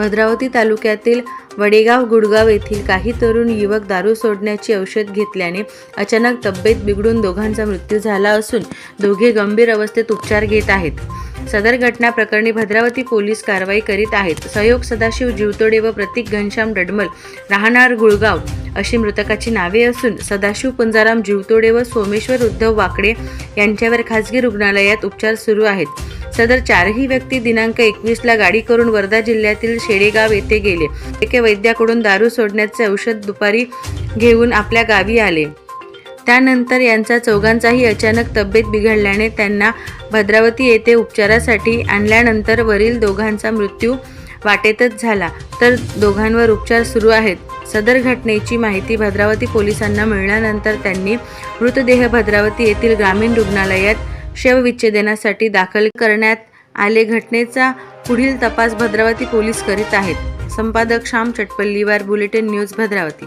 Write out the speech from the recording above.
भद्रावती तालुक्यातील वडेगाव गुडगाव येथील काही तरुण युवक दारू सोडण्याची औषध घेतल्याने अचानक तब्येत बिघडून दोघांचा मृत्यू झाला असून दोघे गंभीर अवस्थेत उपचार घेत आहेत. सदर घटना प्रकरणी भद्रावती पोलीस कारवाई करीत आहेत. सहयोग सदाशिव जीवतोडे व प्रतीक घनश्याम डडमल राहणार गुळगाव अशी मृतकाची नावे असून सदाशिव पुंजाराम जीवतोडे व सोमेश्वर उद्धव वाकडे यांच्यावर खासगी रुग्णालयात उपचार सुरू आहेत. सदर चारही व्यक्ती दिनांक एकवीसला गाडी करून वर्धा जिल्ह्यातील शेडेगाव येथे गेले. एके वैद्याकडून दारू सोडण्याचे औषध दुपारी घेऊन आपल्या गावी आले. त्यानंतर यांचा चौघांचाही अचानक तब्येत बिघडल्याने त्यांना भद्रावती येथे उपचारासाठी आणल्यानंतर वरील दोघांचा मृत्यू वाटेतच झाला. तर दोघांवर उपचार सुरू आहेत. सदर घटनेची माहिती भद्रावती पोलिसांना मिळाल्यानंतर त्यांनी मृतदेह भद्रावती येथील ग्रामीण रुग्णालयात शवविच्छेदनासाठी दाखल करण्यात आले घटनेचा पुढील तपास भद्रावती पोलीस करीत आहेत. संपादक श्याम चटपल्लीवार बुलेटिन न्यूज भद्रावती.